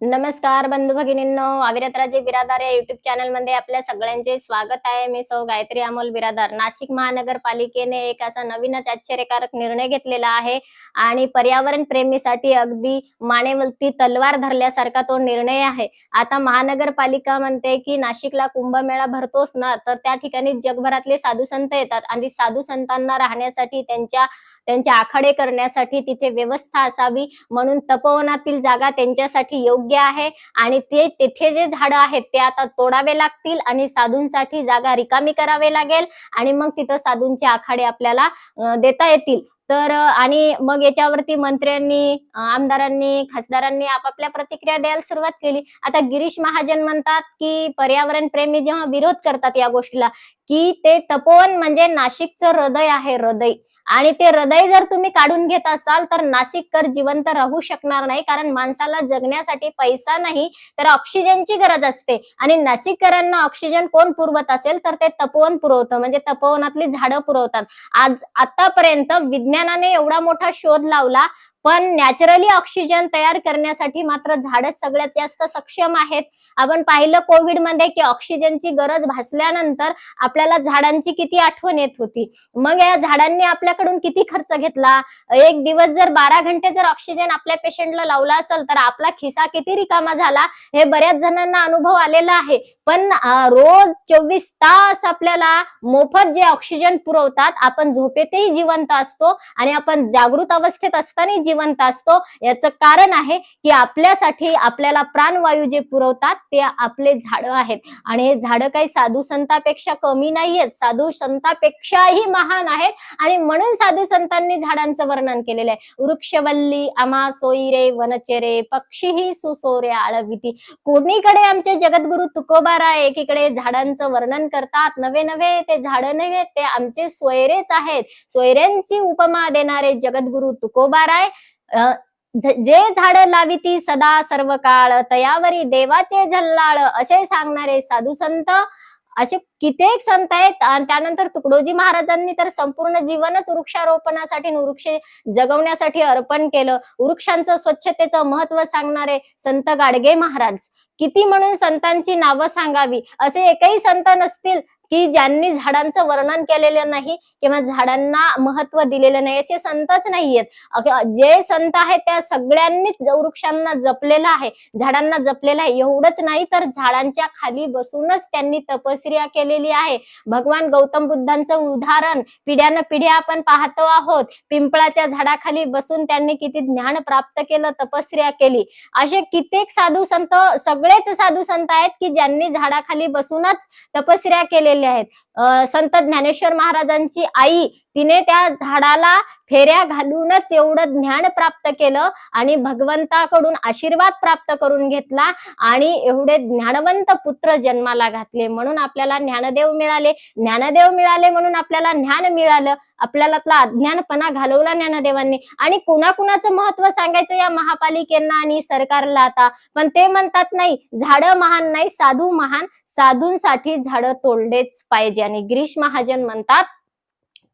नमस्कार बंधू भगिनींनो. अविरतराजे बिरादार या युट्यूब चॅनलमध्ये आपल्या सगळ्यांचे स्वागत आहे. मी सौ गायत्री अमोल बिरादार. नाशिक महानगरपालिकेने एक असा नवीनच आश्चर्यकारक निर्णय घेतलेला आहे आणि पर्यावरण प्रेमीसाठी अगदी मानेवलती तलवार धरल्यासारखा तो निर्णय आहे. आता महानगरपालिका म्हणते की नाशिकला कुंभमेळा भरतोच ना तर त्या ठिकाणी जगभरातले साधू संत येतात आणि साधू संतांना राहण्यासाठी त्यांच्या त्यांचे आखाडे करण्यासाठी तिथे व्यवस्था असावी म्हणून तपोवनातील जागा त्यांच्यासाठी योग्य आहे. आणि ते तिथे जे झाडं आहेत ते आता तोडावे लागतील आणि साधूंसाठी जागा रिकामी करावे लागेल आणि मग तिथं साधूंचे आखाडे आपल्याला देता येतील. तर आणि मग याच्यावरती मंत्र्यांनी आमदारांनी खासदारांनी आपापल्या प्रतिक्रिया द्यायला सुरुवात केली. आता गिरीश महाजन म्हणतात की पर्यावरण प्रेमी जेव्हा विरोध करतात या गोष्टीला की ते तपोवन म्हणजे नाशिकचं हृदय आहे हृदय. आणि ते हृदय जर तुम्ही काढून घेत असाल तर नाशिककर जिवंत राहू शकणार नाही. कारण माणसाला जगण्यासाठी पैसा नाही तर ऑक्सिजनची गरज असते. आणि नाशिककरांना ऑक्सिजन कोण पुरवत असेल तर ते तपोवन पुरवतं. म्हणजे तपोवनातली झाडं पुरवतात. आज आतापर्यंत विज्ञानाने एवढा मोठा शोध लावला पण नॅचरली ऑक्सिजन तयार करण्यासाठी मात्र झाडच सगळ्यात जास्त सक्षम आहेत. आपण पाहिलं कोविडमध्ये की ऑक्सिजनची गरज भासल्यानंतर आपल्याला झाडांची किती आठवण येत होती. मग या झाडांनी आपल्याकडून किती खर्च घेतला? एक दिवस जर बारा घंटे जर ऑक्सिजन आपल्या पेशंटला लावला असेल तर आपला खिसा किती रिकामा झाला? हे बऱ्याच जणांना अनुभव आलेला आहे. पण रोज चोवीस तास आपल्याला मोफत जे ऑक्सिजन पुरवतात आपण झोपेतही जिवंत असतो आणि आपण जागृत अवस्थेत असताना जिवंत असतो. याचं कारण आहे की आपल्यासाठी आपल्याला प्राणवायू जे पुरवतात ते आपले झाडं आहेत. आणि हे झाडं काही साधू संतापेक्षा कमी नाहीयेत. साधू संतापेक्षाही महान आहेत. आणि म्हणून साधू संतांनी झाडांचं वर्णन केलेलं आहे. वृक्षवल्ली आमा सोयरे वनचेरे पक्षीही सुसोरे आळविती. कोणीकडे आमचे जगद्गुरु तुकोबाराय एकीकडे झाडांचं वर्णन करतात. नवे नवे ते झाडं नव्हे ते आमचे सोयरेच आहेत. सोयऱ्यांची उपमा देणारे जगद्गुरु तुकोबाराय जे झाड लाविती सदा सर्व काळ तयावरी देवाचे झल्लाळ असे सांगणारे साधू संत असे कित्येक संत आहेत. आणि त्यानंतर तुकडोजी महाराजांनी तर संपूर्ण जीवनच वृक्षारोपणासाठी वृक्ष जगवण्यासाठी अर्पण केलं. वृक्षांचं स्वच्छतेचं महत्त्व सांगणारे संत गाडगे महाराज. किती म्हणून संतांची नावं सांगावी? असे एकही संत नसतील की ज्यांनी झाडांचं वर्णन केलेलं नाही किंवा झाडांना महत्त्व दिलेलं नाही असे संतच नाहीयेत. जे संत आहेत त्या सगळ्यांनीच वृक्षांना जपलेलं आहे. झाडांना जपलेलं आहे. एवढंच नाही तर झाडांच्या खाली बसूनच त्यांनी तपश्चर्या केलेली आहे. भगवान गौतम बुद्धांचं उदाहरण पिढ्यानं पिढ्या आपण पाहतो आहोत. पिंपळाच्या झाडाखाली बसून त्यांनी किती ज्ञान प्राप्त केलं तपश्चर्या केली. असे कित्येक साधू संत सगळेच साधू संत आहेत की ज्यांनी झाडाखाली बसूनच तपश्चर्या केलेल्या आहेत. संत ज्ञानेश्वर महाराजांची आई तिने त्या झाडाला फेऱ्या घालूनच एवढं ज्ञान प्राप्त केलं आणि भगवंताकडून आशीर्वाद प्राप्त करून घेतला आणि एवढे ज्ञानवंत पुत्र जन्माला घातले म्हणून आपल्याला ज्ञानदेव मिळाले. ज्ञानदेव मिळाले म्हणून आपल्याला ज्ञान मिळालं. आपल्याला अज्ञानपणा घालवला ज्ञानदेवांनी. आणि कुणाकुणाचं महत्त्व सांगायचं या महापालिकेंना आणि सरकारला आता? पण ते म्हणतात नाही झाडं महान नाही साधू महान. साधूंसाठी झाडं तोडलेच पाहिजे. आणि गिरीश महाजन म्हणतात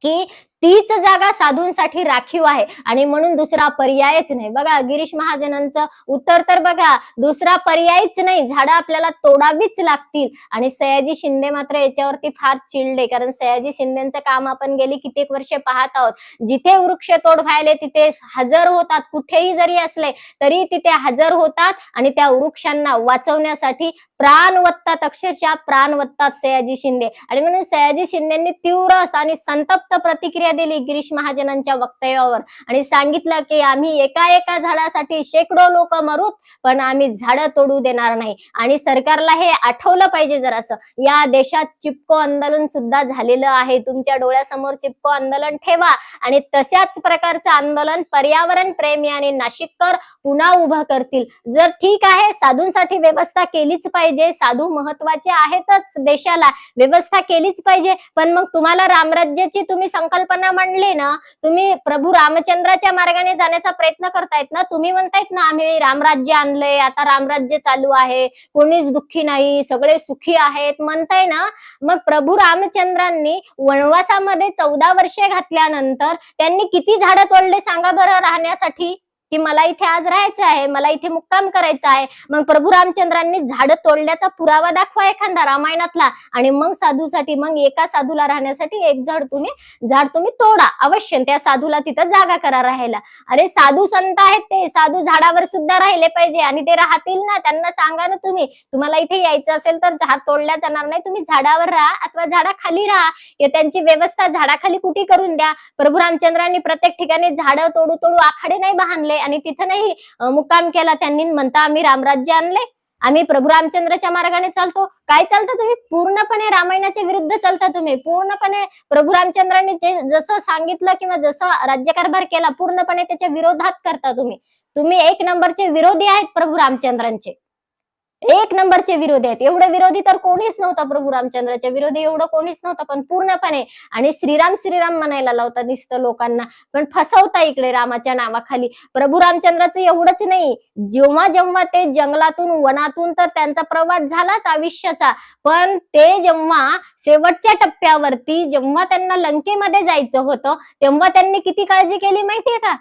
की तीच जागा साधूंसाठी राखीव आहे. आणि म्हणून दुसरा पर्यायच नाही. बघा गिरीश महाजनांचं उत्तर तर बघा दुसरा पर्यायच नाही. झाडं आपल्याला तोडावीच लागतील. आणि सयाजी शिंदे मात्र याच्यावरती फार चिडले. कारण सयाजी शिंदेचं काम आपण गेली कित्येक वर्षे पाहत आहोत. जिथे वृक्ष तोड व्हायले तिथे हजर होतात. कुठेही जरी असले तरी तिथे हजर होतात. आणि त्या वृक्षांना वाचवण्यासाठी प्राण वत्तात. अक्षरशः प्राण वत्तात सयाजी शिंदे. आणि म्हणून सयाजी शिंदेनी तीव्र आणि संतप्त प्रतिक्रिया दिली गिरीश महाजनांच्या वक्तव्यावर. आणि सांगितलं की आम्ही एका एका झाडासाठी शेकडो लोक मरूत पण आम्ही झाडं तोडू देणार नाही. आणि सरकारला हे आठवलं पाहिजे जरासं. या देशात चिपको आंदोलन सुद्धा झालेलं आहे. तुमच्या डोळ्यासमोर चिपको आंदोलन ठेवा. आणि तशाच प्रकारचं आंदोलन पर्यावरण प्रेमी आणि नाशिककर पुन्हा उभं करतील. जर ठीक आहे साधूंसाठी व्यवस्था केलीच पाहिजे. साधू महत्त्वाचे आहेतच देशाला. व्यवस्था केलीच पाहिजे. पण मग तुम्हाला रामराज्याची तुम्ही संकल्पना मांडली ना तुम्ही प्रभू रामचंद्राच्या मार्गाने जाण्याचा प्रयत्न करतायत ना तुम्ही म्हणतायत ना आम्ही रामराज्य आणलंय आता रामराज्य चालू आहे कोणीच दुःखी नाही सगळे सुखी आहेत म्हणताय ना मग प्रभू रामचंद्रांनी वनवासामध्ये चौदा वर्षे घातल्यानंतर त्यांनी किती झाडं तोडले सांगा बरं राहण्यासाठी? की मला इथे आज राहायचं आहे मला इथे मुक्काम करायचा आहे. मग प्रभू रामचंद्रांनी झाडं तोडल्याचा पुरावा दाखवा एखादा रामायणातला आणि मग साधूसाठी मग एका साधूला राहण्यासाठी एक झाड तुम्ही झाड तुम्ही तोडा अवश्य त्या साधूला तिथं जागा करा राहायला. अरे साधू संत आहेत ते साधू झाडावर सुद्धा राहिले पाहिजे आणि ते राहतील ना. त्यांना सांगा ना तुम्ही तुम्हाला इथे यायचं असेल तर झाड तोडल्या जाणार नाही. तुम्ही झाडावर राहा अथवा झाडाखाली राहा. या त्यांची व्यवस्था झाडाखाली कुठे करून द्या? प्रभू रामचंद्रांनी प्रत्येक ठिकाणी झाडं तोडू तोडू आखाडे नाही बांधले. आणि तिथं नाही मुक्काम केला. त्यांनी म्हणता आम्ही रामराज्य आणले आम्ही प्रभू रामचंद्राच्या मार्गाने चालतो. काय चालतं तुम्ही? पूर्णपणे रामायणाच्या विरुद्ध चालता तुम्ही. पूर्णपणे प्रभू रामचंद्रांनी जे जसं सांगितलं किंवा जसं राज्यकारभार केला पूर्णपणे त्याच्या विरोधात करता तुम्ही. तुम्ही एक नंबरचे विरोधी आहेत प्रभू रामचंद्रांचे. एक नंबरचे विरोधी आहेत. एवढे विरोधी तर कोणीच नव्हता प्रभू रामचंद्राच्या विरोधी एवढं कोणीच नव्हतं. पण पूर्णपणे आणि श्रीराम श्रीराम म्हणायला लावता दिसतं लोकांना. पण फसवता इकडे रामाच्या नावाखाली. प्रभू रामचंद्राचं एवढंच नाही. जेव्हा जेव्हा ते जंगलातून वनातून तर त्यांचा प्रवास झालाच आयुष्याचा. पण ते जेव्हा शेवटच्या टप्प्यावरती जेव्हा त्यांना लंकेमध्ये जायचं होतं तेव्हा त्यांनी किती काळजी केली माहितीये का?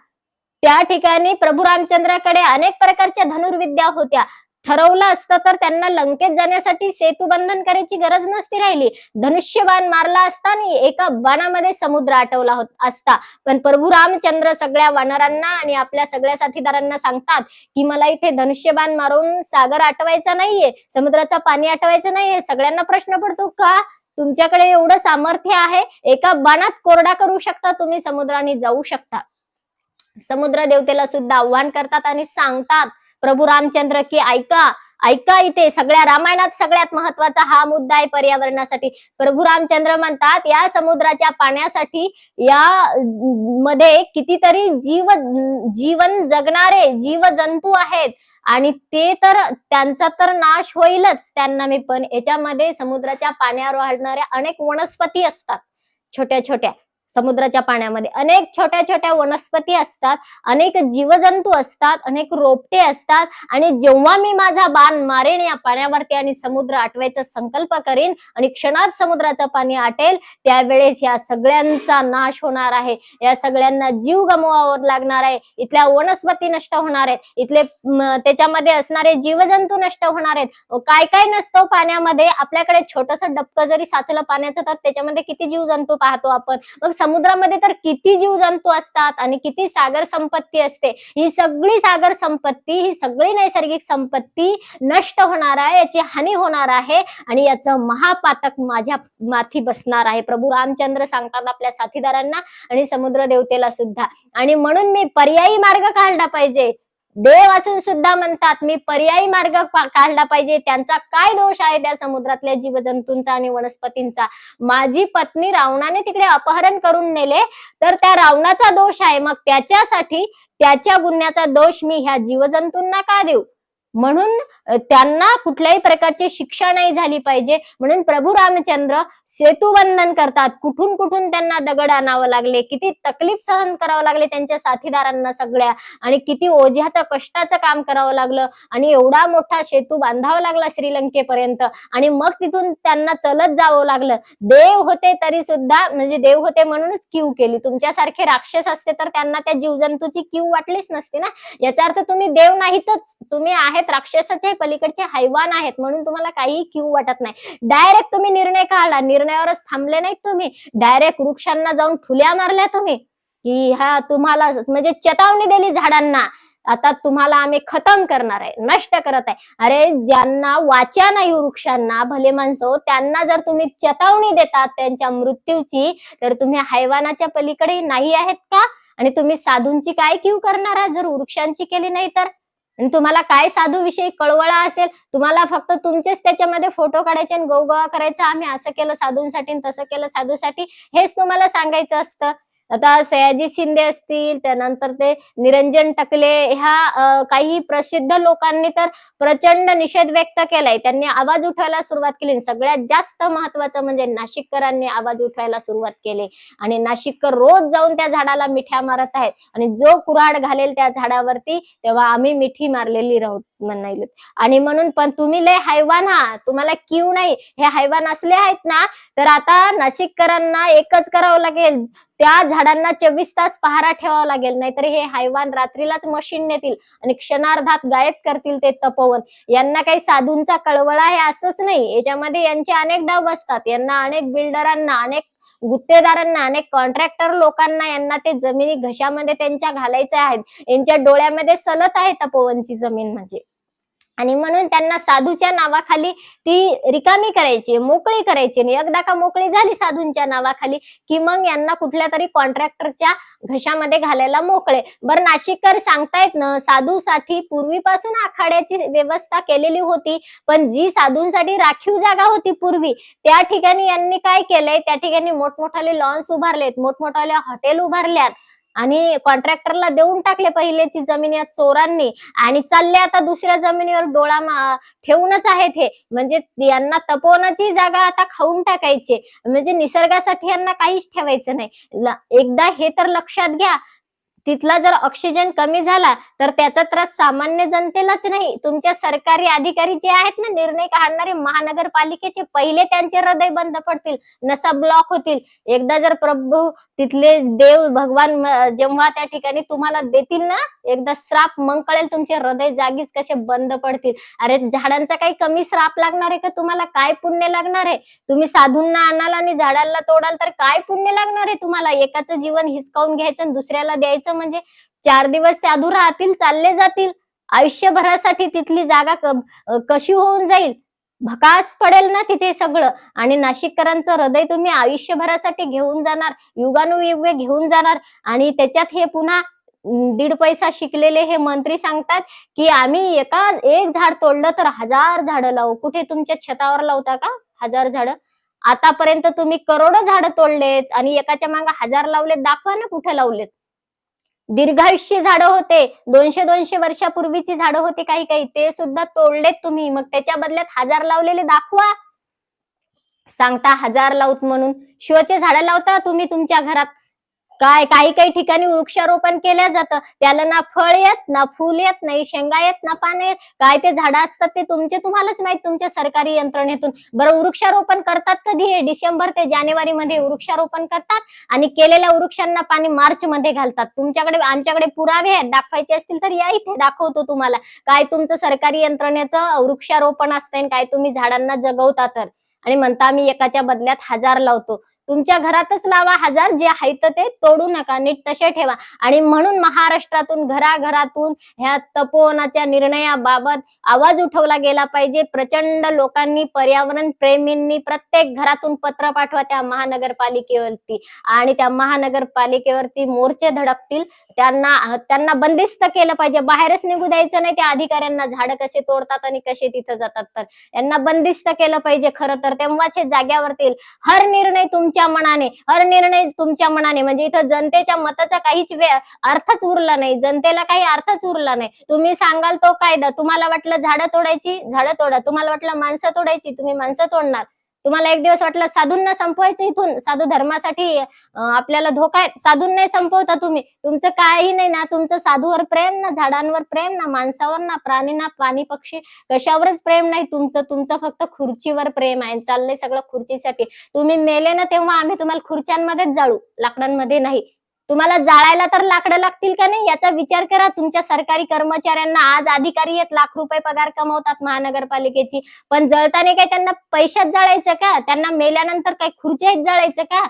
त्या ठिकाणी प्रभू रामचंद्राकडे अनेक प्रकारच्या धनुर्विद्या होत्या. ठरवलं असतं तर त्यांना लंकेत जाण्यासाठी सेतू बंधन करायची गरज नसती राहिली. धनुष्यबाण मारला असता आणि एका बाणामध्ये समुद्र आटवला होत असता. पण प्रभू रामचंद्र सगळ्या वानरांना आणि आपल्या सगळ्या साथीदारांना सांगतात की मला इथे धनुष्यबाण मारून सागर आटवायचा नाहीये समुद्राचा पाणी आटवायचं नाहीये. सगळ्यांना प्रश्न पडतो का? तुमच्याकडे एवढं सामर्थ्य आहे? एका बाणात कोरडा करू शकता तुम्ही समुद्राने जाऊ शकता. समुद्र देवतेला सुद्धा आव्हान करतात आणि सांगतात प्रभू रामचंद्र की ऐका ऐका इथे. सगळ्या रामायणात सगळ्यात महत्त्वाचा हा मुद्दा आहे पर्यावरणासाठी. प्रभू रामचंद्र म्हणतात या समुद्राच्या पाण्यासाठी या मध्ये कितीतरी जीव जीवन जगणारे जीव जंतू आहेत. आणि ते तर त्यांचा तर नाश होईलच त्यांना मी पण याच्यामध्ये समुद्राच्या पाण्यावर वाढणाऱ्या अनेक वनस्पती असतात. छोट्या छोट्या. समुद्राच्या पाण्यामध्ये. अनेक छोट्या छोट्या वनस्पती असतात अनेक जीवजंतू असतात अनेक रोपटे असतात आणि जेव्हा मी माझा बाण मारेन या पाण्यावरती आणि समुद्र आटवायचा संकल्प करीन आणि क्षणात समुद्राचं पाणी आटेल त्यावेळेस या सगळ्यांचा नाश होणार आहे. या सगळ्यांना जीव गमवावर लागणार आहे. इथल्या वनस्पती नष्ट होणार आहेत. इथले त्याच्यामध्ये असणारे जीवजंतू नष्ट होणार आहेत. काय काय नसतं पाण्यामध्ये. आपल्याकडे छोटस डबकं जरी साचलं पाण्याचं तर त्याच्यामध्ये किती जीवजंतू पाहतो आपण. मग समुद्रामध्ये तर किती जीवजंतू असतात आणि किती सागर संपत्ती असते ही सगळी सागर संपत्ती ही सगळी नैसर्गिक संपत्ती नष्ट होणार आहे याची हानी होणार आहे आणि याचं महापातक माझ्या माथी बसणार आहे. प्रभू रामचंद्र सांगतात आपल्या साथीदारांना आणि समुद्र देवतेला सुद्धा. आणि म्हणून मी पर्यायी मार्ग काढला पाहिजे. देव असून सुद्धा म्हणतात मी पर्यायी मार्ग काढला पाहिजे. त्यांचा काय दोष आहे त्या समुद्रातल्या जीवजंतूंचा आणि वनस्पतींचा? माझी पत्नी रावणाने तिकडे अपहरण करून नेले तर त्या रावणाचा दोष आहे. मग त्याच्यासाठी त्याच्या गुन्ह्याचा दोष मी ह्या जीवजंतूंना का देऊ? म्हणून त्यांना कुठल्याही प्रकारची शिक्षा नाही झाली पाहिजे. म्हणून प्रभू रामचंद्र सेतुबंधन करतात. कुठून कुठून त्यांना दगड आणावं लागले? किती तकलीफ सहन करावं लागले त्यांच्या साथीदारांना सगळ्या? आणि किती ओझ्याचं कष्टाचं काम करावं लागलं? आणि एवढा मोठा सेतू बांधावा लागला श्रीलंकेपर्यंत. आणि मग तिथून त्यांना चलत जावं लागलं. देव होते तरी सुद्धा म्हणजे देव होते म्हणूनच किव केली. तुमच्यासारखे राक्षस असते तर त्यांना त्या जीवजंतूची किव वाटलीच नसते ना? याचा अर्थ तुम्ही देव नाहीतच. तुम्ही आहेत. राक्षसाचे पलीकडचे हैवान आहेत म्हणून तुम्हाला काही क्यू वाटत नाही. डायरेक्ट तुम्ही निर्णय काढला. निर्णयावरच थांबले नाहीत तुम्ही. डायरेक्ट वृक्षांना जाऊन फुल्या मारल्या तुम्ही. की हा तुम्हाला म्हणजे चेतावणी दिली झाडांना. आता तुम्हाला आम्ही खतम करणार आहे. नष्ट करत आहे. अरे ज्यांना वाचा नाही हो वृक्षांना भले माणसं हो, त्यांना जर तुम्ही चेतावणी देतात त्यांच्या मृत्यूची तर तुम्ही हैवानाच्या पलीकडे नाही आहेत का? आणि तुम्ही साधूंची काय क्यू करणार आहात? जर वृक्षांची केली नाही तर? आणि तुम्हाला काय साधू विषयी कळवळा असेल तुम्हाला फक्त तुमचेच त्याच्यामध्ये फोटो काढायचे आणि गोगोळा करायचा. आम्ही असं केलं साधूंसाठी आणि तसं केलं साधूसाठी. हेच तुम्हाला सांगायचं असतं. आता सयाजी शिंदे असतील त्यानंतर ते निरंजन टकले ह्या काही प्रसिद्ध लोकांनी तर प्रचंड निषेध व्यक्त केलाय. त्यांनी आवाज उठवायला सुरुवात केली सगळ्यात जास्त महत्वाचं म्हणजे नाशिककरांनी आवाज उठवायला सुरुवात केली. आणि नाशिककर रोज जाऊन त्या झाडाला मिठ्या मारत आहेत. आणि जो कुऱ्हाड घालेल त्या झाडावरती तेव्हा आम्ही मिठी मारलेली राहू म्हणायला. आणि म्हणून पण तुम्ही लय हैवान हा. तुम्हाला किव नाही. हे हैवान असले आहेत ना तर आता नाशिककरांना एकच करावं लागेल. त्या झाडांना चोवीस तास पहारा ठेवावा लागेल नाहीतर हे हैवान रात्रीलाच मशीन नेतील आणि क्षणार्धात गायब करतील ते तपोवन. यांना काही साधूंचा कळवळा आहे असंच नाही. याच्यामध्ये यांचे अनेक डाव बसतात यांना अनेक बिल्डरांना अनेक गुत्तेदारांना अनेक कॉन्ट्रॅक्टर लोकांना यांना ते जमिनी घशामध्ये त्यांच्या घालायच्या आहेत. यांच्या डोळ्यामध्ये सलत आहे तपोवनची जमीन म्हणजे. आणि म्हणून त्यांना साधूच्या नावाखाली ती रिकामी करायची मोकळी करायची. आणि एकदा का मोकळी झाली साधूंच्या नावाखाली की मग यांना कुठल्या तरी कॉन्ट्रॅक्टरच्या घशामध्ये घालायला मोकळे. बरं नाशिककर सांगतायत ना साधूसाठी पूर्वीपासून आखाड्याची व्यवस्था केलेली होती पण जी साधूंसाठी राखीव जागा होती पूर्वी त्या ठिकाणी यांनी काय केलंय? त्या ठिकाणी मोठमोठाले लॉन्स उभारलेत मोठमोठाले हॉटेल उभारल्यात. आणि कॉन्ट्रॅक्टरला देऊन टाकले पहिलेची जमीन या चोरांनी. आणि चालले आता दुसऱ्या जमिनीवर डोळा ठेवूनच आहेत हे. म्हणजे यांना तपवण्याची जागा आता खाऊन टाकायची म्हणजे निसर्गासाठी यांना काहीच ठेवायचं नाही. एकदा हे तर लक्षात घ्या. तिथला जर ऑक्सिजन कमी झाला तर त्याचा त्रास सामान्य जनतेलाच नाही. तुमच्या सरकारी अधिकारी जे आहेत ना निर्णय काढणारे महानगरपालिकेचे पहिले त्यांचे हृदय बंद पडतील नसा ब्लॉक होतील. एकदा जर प्रभू तिथले देव भगवान जेव्हा त्या ठिकाणी तुम्हाला देतील ना एकदा श्राप मग कळेल तुमचे हृदय जागीच कसे बंद पडतील. अरे झाडांचा काही कमी श्राप लागणार आहे का तुम्हाला? काय पुण्य लागणार आहे? तुम्ही साधूंना आणाल आणि झाडाला तोडाल तर काय पुण्य लागणार आहे तुम्हाला? एकाचं जीवन हिसकावून घ्यायचं आणि दुसऱ्याला द्यायचं? म्हणजे चार दिवस साधू राहतील चालले जातील. आयुष्यभरासाठी तिथली जागा कशी होऊन जाईल? भकास पडेल ना तिथे सगळं. आणि नाशिककरांचं हृदय तुम्ही आयुष्यभरासाठी घेऊन जाणार युगानुयुगे घेऊन जाणार. आणि त्याच्यात हे पुन्हा दीड पैसा शिकलेले हे मंत्री सांगतात की आम्ही एका एक झाड तोडलं तर हजार झाडं लावू. कुठे तुमच्या छतावर लावता का हजार झाडं? आतापर्यंत तुम्ही करोडो झाडं तोडलेत आणि एकाच्या मागे हजार लावलेत. दाखवा ना कुठे लावलेत. दीर्घायुष्य झाडं होते दोनशे दोनशे वर्षापूर्वीची झाडं होती काही काही ते सुद्धा तोडलेत तुम्ही. मग त्याच्या बदल्यात हजार लावलेले दाखवा. सांगता हजार लावत म्हणून. शिवचे झाडं लावता तुम्ही तुमच्या घरात. काय काही काही ठिकाणी वृक्षारोपण केल्या जातं. त्याला ना फळ येत ना फूल येत नाही शेंगा येत ना पाने येत. काय ते झाडं असतात ते तुमचे? तुम्हालाच माहीत तुमच्या सरकारी यंत्रणेतून. बरं वृक्षारोपण करतात कधी? हे डिसेंबर ते जानेवारी मध्ये वृक्षारोपण करतात आणि केलेल्या वृक्षांना पाणी मार्च मध्ये घालतात. तुमच्याकडे आमच्याकडे पुरावे आहेत. दाखवायचे असतील तर या इथे दाखवतो तुम्हाला. काय तुमचं सरकारी यंत्रणेचं वृक्षारोपण असतंय आणि काय तुम्ही झाडांना जगवता तर? आणि म्हणता आम्ही एकाच्या बदल्यात हजार लावतो. तुमच्या घरातच लावा हजार जे आहेत ते तोडू नका नीट तसे ठेवा. आणि म्हणून महाराष्ट्रातून घराघरातून ह्या तपोवनाच्या निर्णयाबाबत आवाज उठवला गेला पाहिजे. प्रचंड लोकांनी पर्यावरण प्रेमींनी प्रत्येक घरातून पत्र पाठवा त्या महानगरपालिकेवरती. आणि त्या महानगरपालिकेवरती मोर्चे धडकतील. त्यांना त्यांना बंदिस्त केलं पाहिजे. बाहेरच निघू द्यायचं नाही. त्या अधिकाऱ्यांना झाडं कसे तोडतात आणि कसे तिथं जातात तर. यांना बंदिस्त केलं पाहिजे खरं तर. तेव्हाच हे जाग्यावरती हर निर्णय तुमच्या मनाने हर निर्णय तुमच्या मनाने. म्हणजे इथं जनतेच्या मताचा काहीच अर्थच उरला नाही. जनतेला काही अर्थच उरला नाही. तुम्ही सांगाल तो कायदा. तुम्हाला वाटलं झाडं तोडायची? झाडं तोडा. तुम्हाला वाटलं माणसं तोडायची? तुम्ही माणसं तोडणार. तुम्हाला एक दिवस वाटलं साधूंना संपवायचं इथून साधू धर्मासाठी आपल्याला धोका आहे. साधून नाही संपवता तुम्ही. तुमचं काही नाही ना तुमचं साधूवर प्रेम ना झाडांवर प्रेम ना माणसावर ना प्राणी ना पाणी पक्षी कशावरच प्रेम नाही. तुमचं तुमचं फक्त खुर्चीवर प्रेम आहे चाललंय सगळं खुर्चीसाठी. तुम्ही मेले ना तेव्हा आम्ही तुम्हाला खुर्च्यांमध्येच जाळू लाकडांमध्ये नाही. तुम्हाला जाळायला तर लाकडं लागतील का नाही? याचा विचार करा. तुमच्या सरकारी कर्मचाऱ्यांना आज अधिकारी आहेत लाख रुपये पगार कमवतात महानगरपालिकेची. पण जळताना काय त्यांना पैशात जाळायचं का? त्यांना मेल्यानंतर काही खुर्च्यात जाळायचं का?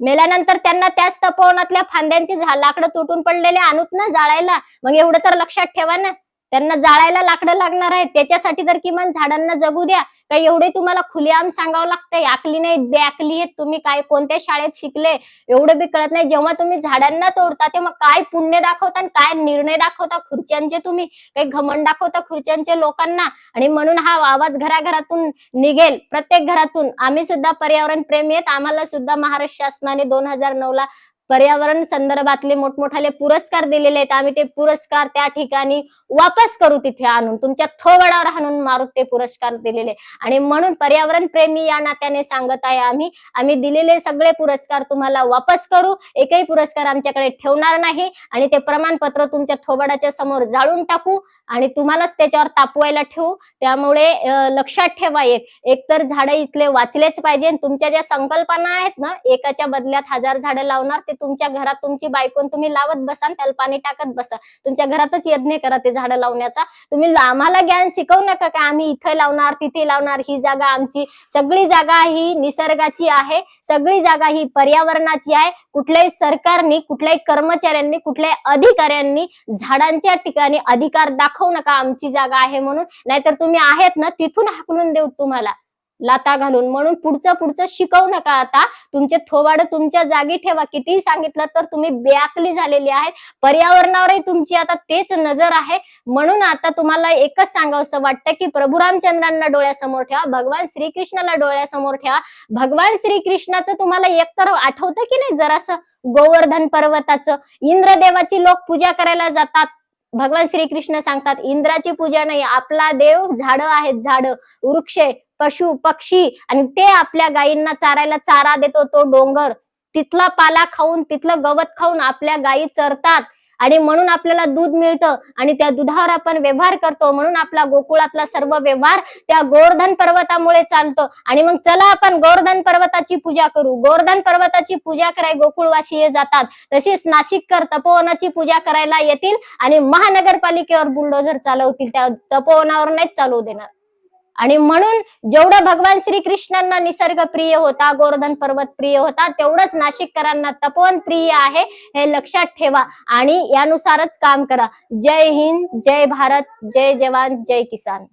मेल्यानंतर त्यांना त्याच तपोवनातल्या फांद्यांची झा- लाकडं तुटून पडलेले आणूत ना जाळायला? मग एवढं तर लक्षात ठेवा ना. त्यांना जाळायला लाकडं लागणार आहे त्याच्यासाठी तर किमान झाडांना जगू द्या. का एवढे तुम्हाला खुलेआम सांगावं लागतंय. आकली नाही बेअकली आहेत तुम्ही. काय कोणत्या शाळेत शिकले? एवढं बी कळत नाही. जेव्हा तुम्ही झाडांना तोडता तेव्हा काय पुण्य दाखवता आणि काय निर्णय दाखवता खुर्च्यांचे तुम्ही? काही घमंड दाखवता खुर्च्यांचे लोकांना? आणि म्हणून हा आवाज घराघरातून निघेल. प्रत्येक घरातून. आम्ही सुद्धा पर्यावरण प्रेमी आहेत. आम्हाला सुद्धा महाराष्ट्र शासनाने दोन हजार नऊ ला पर्यावरण संदर्भातले मोठमोठाले पुरस्कार दिलेले आहेत. आम्ही ते पुरस्कार त्या ठिकाणी वापस करू तिथे आणून. तुमच्या थोबडावर आणून मारू ते पुरस्कार दिलेले आणि म्हणून पर्यावरण प्रेमी या नात्याने सांगत आहे आम्ही आम्ही दिलेले सगळे पुरस्कार तुम्हाला वापस करू. एकही पुरस्कार आमच्याकडे ठेवणार नाही. आणि ते प्रमाणपत्र तुमच्या थोबडाच्या समोर जाळून टाकू आणि तुम्हालाच त्याच्यावर तापवायला ठेवू. त्यामुळे लक्षात ठेवा एक. एक तर झाडं इथले वाचलेच पाहिजे. तुमच्या ज्या संकल्पना आहेत ना एकाच्या बदल्यात हजार झाडं लावणार ते तुमच्या घरात तुमची बायकोन तुम्ही लावत बसा त्याला पाणी टाकत बसा. तुमच्या घरातच यज्ञ करा ते झाडं लावण्याचा. तुम्ही आम्हाला ज्ञान शिकवू नका का आम्ही इथे लावणार तिथे लावणार ही जागा आमची. सगळी जागा ही निसर्गाची आहे. सगळी जागा ही पर्यावरणाची आहे. कुठल्याही सरकारनी कुठल्याही कर्मचाऱ्यांनी कुठल्याही अधिकाऱ्यांनी झाडांच्या ठिकाणी अधिकार दाखवू नका आमची जागा आहे म्हणून. नाहीतर तुम्ही आहेत ना तिथून हाकलून देऊ तुम्हाला. लाता घालून. म्हणून पुढचं पुढचं शिकवू नका आता. तुमचे थोबाड तुमच्या जागी ठेवा. कितीही सांगितलं तर तुम्ही ब्याकली झालेली आहे पर्यावरणावरही तुमची आता तेच नजर आहे. म्हणून आता तुम्हाला एकच सांगावंसं वाटतं की प्रभू रामचंद्रांना डोळ्यासमोर ठेवा. भगवान श्रीकृष्णाला डोळ्यासमोर ठेवा. भगवान श्रीकृष्णाचं तुम्हाला एकतर आठवतं की नाही? जरासं गोवर्धन पर्वताचं. इंद्रदेवाची लोक पूजा करायला जातात. भगवान श्रीकृष्ण सांगतात इंद्राची पूजा नाही. आपला देव झाडं आहेत झाडं. वृक्षे पशु पक्षी आणि ते आपल्या गायींना चारायला चारा देतो तो डोंगर. तिथला पाला खाऊन तिथलं गवत खाऊन आपल्या गायी चरतात आणि म्हणून आपल्याला दूध मिळतं आणि त्या दुधावर आपण व्यवहार करतो. म्हणून आपला गोकुळातला सर्व व्यवहार त्या गोवर्धन पर्वतामुळे चालतो. आणि मग चला आपण गोवर्धन पर्वताची पूजा करू. गोवर्धन पर्वताची पूजा कराय गोकुळवासीय जातात. तसेच नाशिककर तपोवनाची पूजा करायला येतील आणि महानगरपालिकेवर बुलडोझर चालवतील. त्या तपोवनावर नाहीच चालवू देणार. आणि म्हणून जेवढं भगवान श्रीकृष्णांना निसर्ग प्रिय होता गोवर्धन पर्वत प्रिय होता तेवढंच नाशिककरांना तपोवन प्रिय आहे हे लक्षात ठेवा. आणि यानुसारच काम करा. जय हिंद जय भारत जय जवान जय किसान.